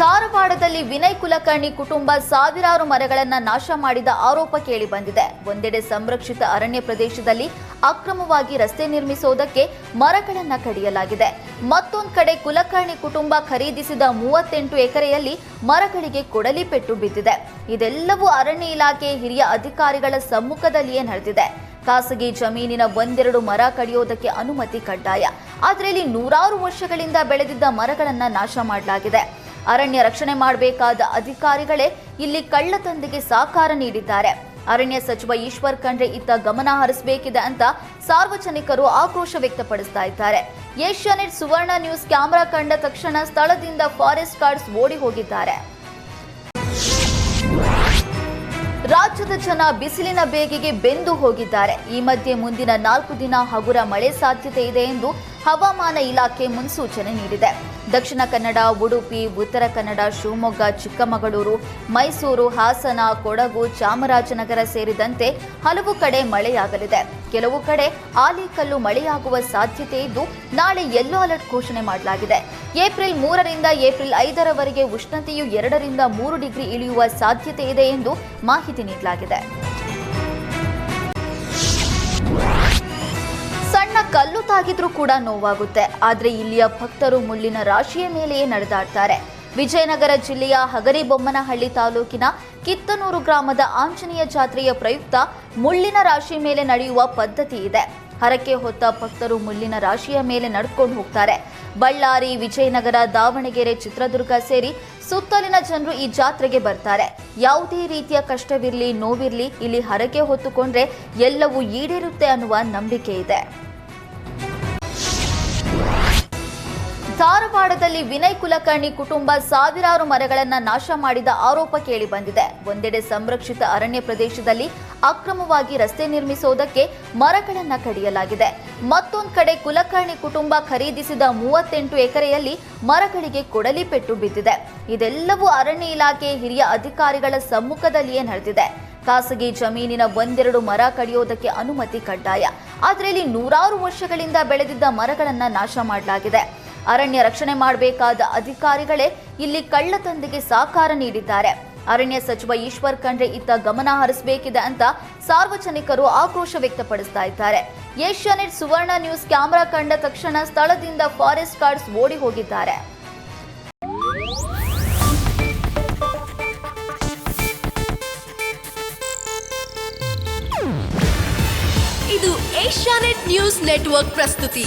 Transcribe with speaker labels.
Speaker 1: ಧಾರವಾಡದಲ್ಲಿ ವಿನಯ್ ಕುಲಕರ್ಣಿ ಕುಟುಂಬ ಸಾವಿರಾರು ಮರಗಳನ್ನು ನಾಶ ಮಾಡಿದ ಆರೋಪ ಕೇಳಿ ಬಂದಿದೆ. ಒಂದೆಡೆ ಸಂರಕ್ಷಿತ ಅರಣ್ಯ ಪ್ರದೇಶದಲ್ಲಿ ಅಕ್ರಮವಾಗಿ ರಸ್ತೆ ನಿರ್ಮಿಸುವುದಕ್ಕೆ ಮರಗಳನ್ನು ಕಡಿಯಲಾಗಿದೆ. ಮತ್ತೊಂದು ಕಡೆ ಕುಲಕರ್ಣಿ ಕುಟುಂಬ ಖರೀದಿಸಿದ ಮೂವತ್ತೆಂಟು ಎಕರೆಯಲ್ಲಿ ಮರಗಳಿಗೆ ಕೊಡಲಿ ಪೆಟ್ಟು ಬಿದ್ದಿದೆ. ಇದೆಲ್ಲವೂ ಅರಣ್ಯ ಇಲಾಖೆ ಹಿರಿಯ ಅಧಿಕಾರಿಗಳ ಸಮ್ಮುಖದಲ್ಲಿಯೇ ನಡೆದಿದೆ. ಖಾಸಗಿ ಜಮೀನಿನ ಒಂದೆರಡು ಮರ ಕಡಿಯೋದಕ್ಕೆ ಅನುಮತಿ ಕಡ್ಡಾಯ. ಅದರಲ್ಲಿ ಇಲ್ಲಿ ನೂರಾರು ವರ್ಷಗಳಿಂದ ಬೆಳೆದಿದ್ದ ಮರಗಳನ್ನು ನಾಶ ಮಾಡಲಾಗಿದೆ. ಅರಣ್ಯ ರಕ್ಷಣೆ ಮಾಡಬೇಕಾದ ಅಧಿಕಾರಿಗಳೇ ಇಲ್ಲಿ ಕಳ್ಳತಂದಿಗೆ ಸಹಕಾರ ನೀಡಿದ್ದಾರೆ. ಅರಣ್ಯ ಸಚಿವ ಈಶ್ವರ್ ಖಂಡ್ರೆ ಇತ್ತ ಗಮನ ಹರಿಸಬೇಕಿದೆ ಅಂತ ಸಾರ್ವಜನಿಕರು ಆಕ್ರೋಶ ವ್ಯಕ್ತಪಡಿಸ್ತಾ ಇದ್ದಾರೆ. ಏಷ್ಯಾನೆಟ್ ಸುವರ್ಣ ನ್ಯೂಸ್ ಕ್ಯಾಮೆರಾ ಕಂಡ ತಕ್ಷಣ ಸ್ಥಳದಿಂದ ಫಾರೆಸ್ಟ್ ಗಾರ್ಡ್ಸ್ ಓಡಿ ಹೋಗಿದ್ದಾರೆ. ರಾಜ್ಯದ ಜನ ಬಿಸಿಲಿನ ಬೇಗೆಗೆ ಬೆಂದು ಹೋಗಿದ್ದಾರೆ. ಈ ಮಧ್ಯೆ ಮುಂದಿನ ನಾಲ್ಕು ದಿನ ಹಗುರ ಮಳೆ ಸಾಧ್ಯತೆ ಇದೆ ಎಂದು ಹವಾಮಾನ ಇಲಾಖೆ ಮುನ್ಸೂಚನೆ ನೀಡಿದೆ. ದಕ್ಷಿಣ ಕನ್ನಡ, ಉಡುಪಿ, ಉತ್ತರ ಕನ್ನಡ, ಶಿವಮೊಗ್ಗ, ಚಿಕ್ಕಮಗಳೂರು, ಮೈಸೂರು, ಹಾಸನ, ಕೊಡಗು, ಚಾಮರಾಜನಗರ ಸೇರಿದಂತೆ ಹಲವು ಕಡೆ ಮಳೆಯಾಗಲಿದೆ. ಕೆಲವು ಕಡೆ ಆಲಿಕಲ್ಲು ಮಳೆಯಾಗುವ ಸಾಧ್ಯತೆ ಇದ್ದು, ನಾಳೆ ಯೆಲ್ಲೋ ಅಲರ್ಟ್ ಘೋಷಣೆ ಮಾಡಲಾಗಿದೆ. ಏಪ್ರಿಲ್ ಮೂರರಿಂದ ಏಪ್ರಿಲ್ ಐದರವರೆಗೆ ಉಷ್ಣತೆಯು ಎರಡರಿಂದ ಮೂರು ಡಿಗ್ರಿ ಇಳಿಯುವ ಸಾಧ್ಯತೆ ಇದೆ ಎಂದು ಮಾಹಿತಿ ನೀಡಲಾಗಿದೆ. ಕಲ್ಲು ತಾಗಿದ್ರೂ ಕೂಡ ನೋವಾಗುತ್ತೆ. ಆದ್ರೆ ಇಲ್ಲಿಯ ಭಕ್ತರು ಮುಳ್ಳಿನ ರಾಶಿಯ ಮೇಲೆಯೇ ನಡೆದಾಡ್ತಾರೆ. ವಿಜಯನಗರ ಜಿಲ್ಲೆಯ ಹಗರಿಬೊಮ್ಮನಹಳ್ಳಿ ತಾಲೂಕಿನ ಕಿತ್ತನೂರು ಗ್ರಾಮದ ಆಂಜನೇಯ ಜಾತ್ರೆಯ ಪ್ರಯುಕ್ತ ಮುಳ್ಳಿನ ರಾಶಿ ಮೇಲೆ ನಡೆಯುವ ಪದ್ಧತಿ ಇದೆ. ಹರಕೆ ಹೊತ್ತ ಭಕ್ತರು ಮುಳ್ಳಿನ ರಾಶಿಯ ಮೇಲೆ ನಡ್ಕೊಂಡು ಹೋಗ್ತಾರೆ. ಬಳ್ಳಾರಿ, ವಿಜಯನಗರ, ದಾವಣಗೆರೆ, ಚಿತ್ರದುರ್ಗ ಸೇರಿ ಸುತ್ತಲಿನ ಜನರು ಈ ಜಾತ್ರೆಗೆ ಬರ್ತಾರೆ. ಯಾವುದೇ ರೀತಿಯ ಕಷ್ಟವಿರಲಿ, ನೋವಿರಲಿ, ಇಲ್ಲಿ ಹರಕೆ ಹೊತ್ತುಕೊಂಡ್ರೆ ಎಲ್ಲವೂ ಈಡೇರುತ್ತೆ ಅನ್ನುವ ನಂಬಿಕೆ ಇದೆ. ಧಾರವಾಡದಲ್ಲಿ ವಿನಯ್ ಕುಲಕರ್ಣಿ ಕುಟುಂಬ ಸಾವಿರಾರು ಮರಗಳನ್ನು ನಾಶ ಮಾಡಿದ ಆರೋಪ ಕೇಳಿಬಂದಿದೆ ಒಂದೆಡೆ ಸಂರಕ್ಷಿತ ಅರಣ್ಯ ಪ್ರದೇಶದಲ್ಲಿ ಅಕ್ರಮವಾಗಿ ರಸ್ತೆ ನಿರ್ಮಿಸುವುದಕ್ಕೆ ಮರಗಳನ್ನು ಕಡಿಯಲಾಗಿದೆ. ಮತ್ತೊಂದು ಕಡೆ ಕುಲಕರ್ಣಿ ಕುಟುಂಬ ಖರೀದಿಸಿದ ಮೂವತ್ತೆಂಟು ಎಕರೆಯಲ್ಲಿ ಮರಗಳಿಗೆ ಕೊಡಲಿ ಪೆಟ್ಟು ಬಿದ್ದಿದೆ. ಇದೆಲ್ಲವೂ ಅರಣ್ಯ ಇಲಾಖೆ ಹಿರಿಯ ಅಧಿಕಾರಿಗಳ ಸಮ್ಮುಖದಲ್ಲಿಯೇ ನಡೆದಿದೆ. ಖಾಸಗಿ ಜಮೀನಿನ ಒಂದೆರಡು ಮರ ಕಡಿಯೋದಕ್ಕೆ ಅನುಮತಿ ಕಡ್ಡಾಯ. ಅದರಲ್ಲಿ ಇಲ್ಲಿ ನೂರಾರು ವರ್ಷಗಳಿಂದ ಬೆಳೆದಿದ್ದ ಮರಗಳನ್ನು ನಾಶ ಮಾಡಲಾಗಿದೆ. ಅರಣ್ಯ ರಕ್ಷಣೆ ಮಾಡಬೇಕಾದ ಅಧಿಕಾರಿಗಳೇ ಇಲ್ಲಿ ಕಳ್ಳತಂದಿಗೆ ಸಹಕಾರ ನೀಡಿದ್ದಾರೆ. ಅರಣ್ಯ ಸಚಿವ ಈಶ್ವರ್ ಖಂಡ್ರೆ ಇತ್ತ ಗಮನ ಹರಿಸಬೇಕಿದೆ ಅಂತ ಸಾರ್ವಜನಿಕರು ಆಕ್ರೋಶ ವ್ಯಕ್ತಪಡಿಸ್ತಾ ಇದ್ದಾರೆ. ಏಷ್ಯಾನೆಟ್ ಸುವರ್ಣ ನ್ಯೂಸ್ ಕ್ಯಾಮೆರಾ ಕಂಡ ತಕ್ಷಣ ಸ್ಥಳದಿಂದ ಫಾರೆಸ್ಟ್ ಗಾರ್ಡ್ಸ್ ಓಡಿ ಹೋಗಿದ್ದಾರೆ.
Speaker 2: ಇದು ಏಷ್ಯಾನೆಟ್ ನ್ಯೂಸ್ ನೆಟ್ವರ್ಕ್ ಪ್ರಸ್ತುತಿ.